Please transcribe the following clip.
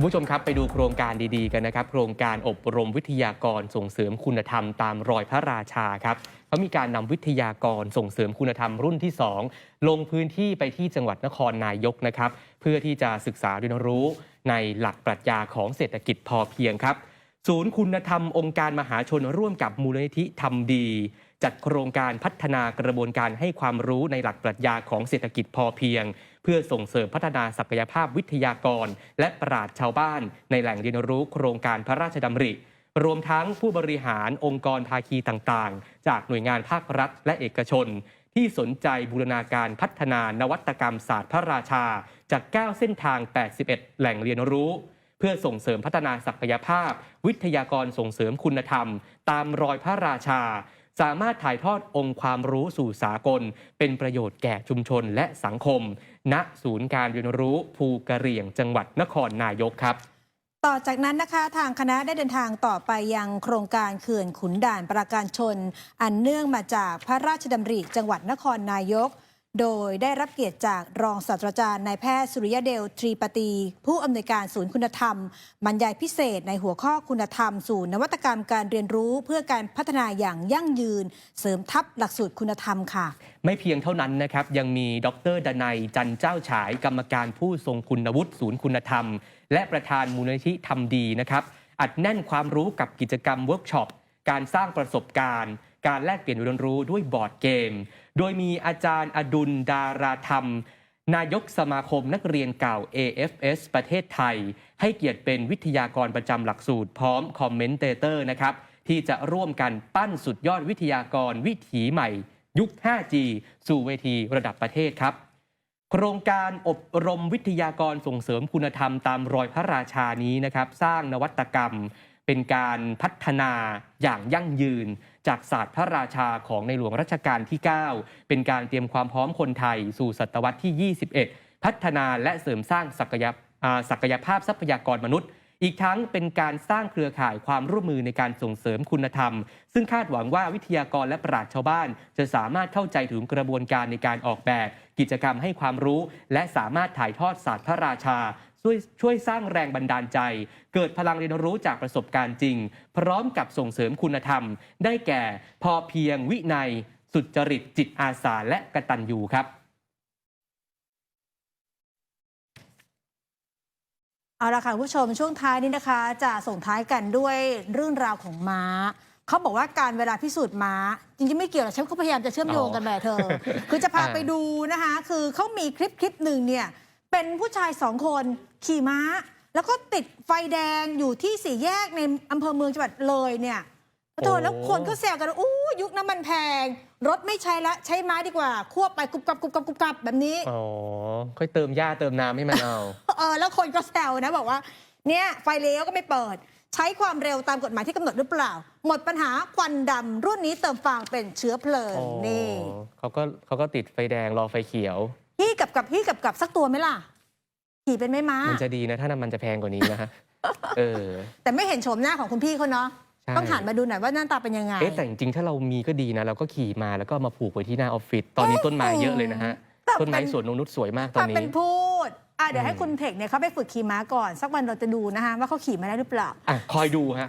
คุณผู้ชมครับไปดูโครงการดีๆกันนะครับ โครงการอบรมวิทยากรส่งเสริมคุณธรรมตามรอยพระราชาครับเขามีการนำวิทยากรส่งเสริมคุณธรรมรุ่นที่ 2 ลงพื้นที่ไปที่จังหวัดนครนายกนะครับ เพื่อที่จะศึกษาเรียนรู้ในหลักปรัชญาของเศรษฐกิจพอเพียงครับ ศูนย์คุณธรรมองค์การมหาชนร่วมกับมูลนิธิทำดี จัดโครงการพัฒนากระบวนการให้ความรู้ในหลักปรัชญาของเศรษฐกิจพอเพียง เพื่อส่งเสริมพัฒนาศักยภาพวิทยากร และปราชญ์ชาวบ้าน ในแหล่งเรียนรู้โครงการพระราชดำริรวมทั้งผู้บริหารองค์กรภาคีต่างๆ จากหน่วยงานภาครัฐและเอกชน ที่สนใจบูรณาการพัฒนานวัตกรรมศาสตร์พระราชา จาก 9 เส้นทาง 81 แหล่งเรียนรู้ เพื่อส่งเสริมพัฒนาศักยภาพ วิทยากรส่งเสริมคุณธรรม ตามรอยพระราชา สามารถถ่ายทอดองค์ความรู้สู่สากล เป็นประโยชน์แก่ชุมชนและสังคม ณศูนย์การเรียนรู้ภูกระเหรี่ยงจังหวัดนครนายกครับต่อจากนั้นนะคะทางคณะได้เดินทางต่อไปยังโครงการเขื่อนขุนด่านประการชน อันเนื่องมาจากพระราชดำริจังหวัดนครนายก โดยได้รับเกียรติจากรองศาสตราจารย์นายแพทย์สุริยเดลทรีปตี ผู้อำนวยการศูนย์คุณธรรม บรรยายพิเศษในหัวข้อคุณธรรม สู่นวัตกรรมการเรียนรู้เพื่อการพัฒนาอย่างยั่งยืน เสริมทัพหลักสูตรคุณธรรมค่ะ ไม่เพียงเท่านั้นนะครับ ยังมีดรดนัยจันเจ้าฉายกรรมการผู้ทรงคุณวุฒิศูนย์คุณธรรม และประธานมูลนิธิทำดีนะครับอัดแน่นความรู้กับกิจกรรมเวิร์กช็อปการสร้างประสบการณ์ การแลกเปลี่ยนเรียนรู้ด้วยบอร์ดเกม โดยมีอาจารย์อดุลดาราธรรม นายกสมาคมนักเรียนเก่า AFS ประเทศไทย ให้เกียรติเป็นวิทยากรประจำหลักสูตรพร้อมคอมเมนเตเตอร์นะครับที่จะร่วมกันปั้นสุดยอดวิทยากรวิถีใหม่ ยุค 5G สู่เวทีระดับประเทศครับ โครงการอบรมวิทยากรส่งเสริมคุณธรรมตามรอยพระราชานี้นะครับ สร้างนวัตกรรม เป็นการพัฒนาอย่างยั่งยืน จากศาสตร์พระราชาของในหลวงรัชกาลที่ 9 เป็นการเตรียมความพร้อมคนไทยสู่ศตวรรษที่ 21 พัฒนาและเสริมสร้างศักยศักยภาพทรัพยากรมนุษย์ อีกทั้งเป็นการสร้างเครือข่ายความร่วมมือในการส่งเสริมคุณธรรม ซึ่งคาดหวังว่าวิทยากรและปราชญ์ชาวบ้าน จะสามารถเข้าใจถึงกระบวนการในการออกแบบ กิจกรรมให้ความรู้ และสามารถถ่ายทอดศาสตร์พระราชา ช่วยช่วยสร้างแรงบันดาลใจ เกิดพลังเรียนรู้จากประสบการณ์จริง พร้อมกับส่งเสริมคุณธรรม ได้แก่พอเพียงวินัย สุจริตจิตอาสาและกตัญญูครับเอาละค่ะคุณผู้ชมช่วงท้ายนี้นะคะ จะส่งท้ายกันด้วยเรื่องราวของม้าเขาบอกว่าการเวลาพิสูจน์ม้า จริงๆไม่เกี่ยวหรอกฉันก็พยายามจะเชื่อมโยงกันแบบเธอ คือจะพาไปดูนะคะ คือเขามีคลิปคลิปหนึ่งเนี่ย เป็นผู้ชายสองคนขี่ม้า แล้วก็ติดไฟแดงอยู่ที่สี่แยกในอำเภอเมืองจังหวัดเลยเนี่ยแล้วเธอแล้วคนก็แซวกันว่าอู้ยุคน้ำมันแพง รถไม่ใช้ละใช้ไม้ดีกว่า ควบไปกรุบกรับกรุบกรับกรุบกรับแบบนี้ อ๋อ ค่อยเติมหญ้าเติมน้ำให้มันเอา เออ แล้วคนก็แซวนะบอกว่า เนี่ย ไฟเลี้ยวก็ไม่เปิด ใช้ความเร็วตามกฎหมายที่กำหนดหรือเปล่า หมดปัญหาควันดำรุ่นนี้เติมฟางเป็นเชื้อเพลิงอ๋อนี่เขาก็เขาก็ติดไฟแดงรอไฟเขียว พี่กับกับพี่กับกับสักตัวไหมล่ะ ขี่เป็นไหม่ม้า มันจะดีนะ ถ้าน้ำมันจะแพงกว่านี้นะฮะ เออ แต่ไม่เห็นโฉมหน้าของคุณพี่เขาเนาะใช่ ต้องหันมาดูหน่อยว่าหน้าตาเป็นยังไง เอ๊ะแต่จริงๆ ถ้าเรามีก็ดีนะ เราก็ขี่มาแล้วก็เอามาผูกไว้ที่หน้าออฟฟิศ ตอนนี้ต้นไม้เยอะเลยนะฮะ แต่ต้นไม้เป็นสวนนงนุชสวยมากตอนถ้านี้ เป็นพูดอะเดี๋ยวให้อืมคุณเทคเนี่ยเขาไปฝึกขี่ม้าก่อน สักวันเราจะดูนะคะว่าเขาขี่มาได้หรือเปล่า อะ คอยดูฮะ